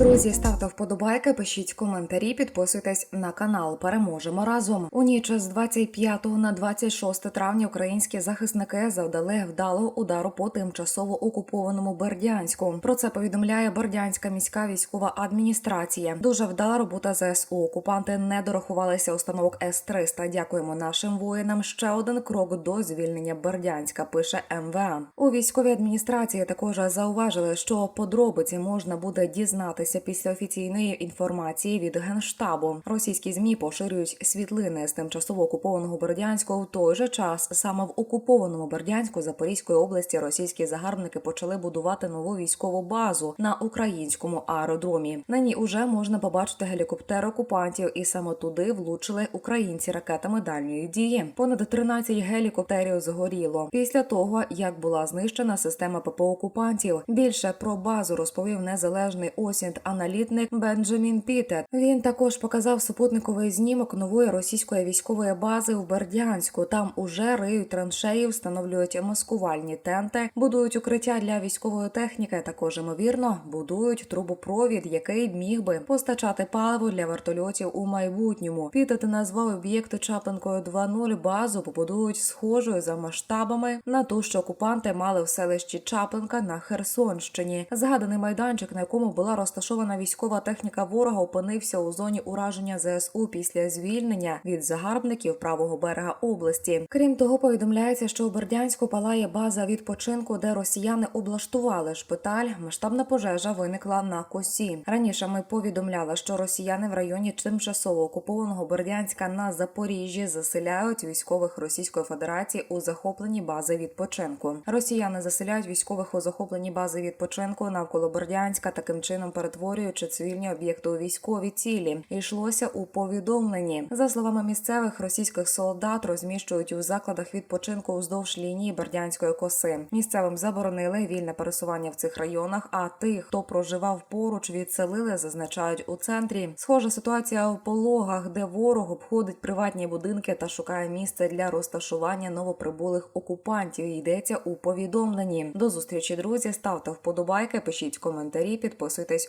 Друзі, ставте вподобайки, пишіть коментарі, підписуйтесь на канал. Переможемо разом. У ніч з 25 на 26 травня українські захисники завдали вдалого удару по тимчасово окупованому Бердянську. Про це повідомляє Бердянська міська військова адміністрація. Дуже вдала робота ЗСУ. Окупанти не дорахувалися установок С-300. Дякуємо нашим воїнам. Ще один крок до звільнення Бердянська. Пише МВА. У військовій адміністрації також зауважили, що подробиці можна буде дізнатися після офіційної інформації від генштабу. Російські змі поширюють світлини з тимчасово окупованого Бердянську. В той же час саме в окупованому Бердянську Запорізької області російські загарбники почали будувати нову військову базу на українському аеродромі. На ній уже можна побачити гелікоптер окупантів, і саме туди влучили українці ракетами дальньої дії. Понад 13 гелікоптерів згоріло після того, як була знищена система ППО окупантів. Більше про базу розповів незалежний осінт аналітник Бенджамін Пітет. Він також показав супутниковий знімок нової російської військової бази в Бердянську. Там уже риють траншеї, встановлюють маскувальні тенти, будують укриття для військової техніки. Також ймовірно будують трубопровід, який міг би постачати паливо для вертольотів у майбутньому. Пітет назвав об'єкти Чапленкою 2.0 базу побудують схожою за масштабами на ту, що окупанти мали в селищі Чапленка на Херсонщині. Згаданий майданчик, на якому була розташована військова техніка ворога, опинився у зоні ураження ЗСУ після звільнення від загарбників правого берега області. Крім того, повідомляється, що у Бердянську палає база відпочинку, де росіяни облаштували шпиталь. Масштабна пожежа виникла на косі. Раніше ми повідомляли, що росіяни в районі тимчасово окупованого Бердянська на Запоріжжі заселяють військових Російської Федерації у захоплені бази відпочинку. Росіяни заселяють військових у захоплені бази відпочинку навколо Бердянська, таким чином перетворюючи цивільні об'єкти у військові цілі. Йшлося у повідомленні. За словами місцевих російських солдат, розміщують у закладах відпочинку уздовж лінії Бердянської коси. Місцевим заборонили вільне пересування в цих районах. А тих, хто проживав поруч, відселили, зазначають у центрі. Схожа ситуація у пологах, де ворог обходить приватні будинки та шукає місце для розташування новоприбулих окупантів. Йдеться у повідомленні. До зустрічі, друзі. Ставте вподобайки, пишіть коментарі, підписуйтесь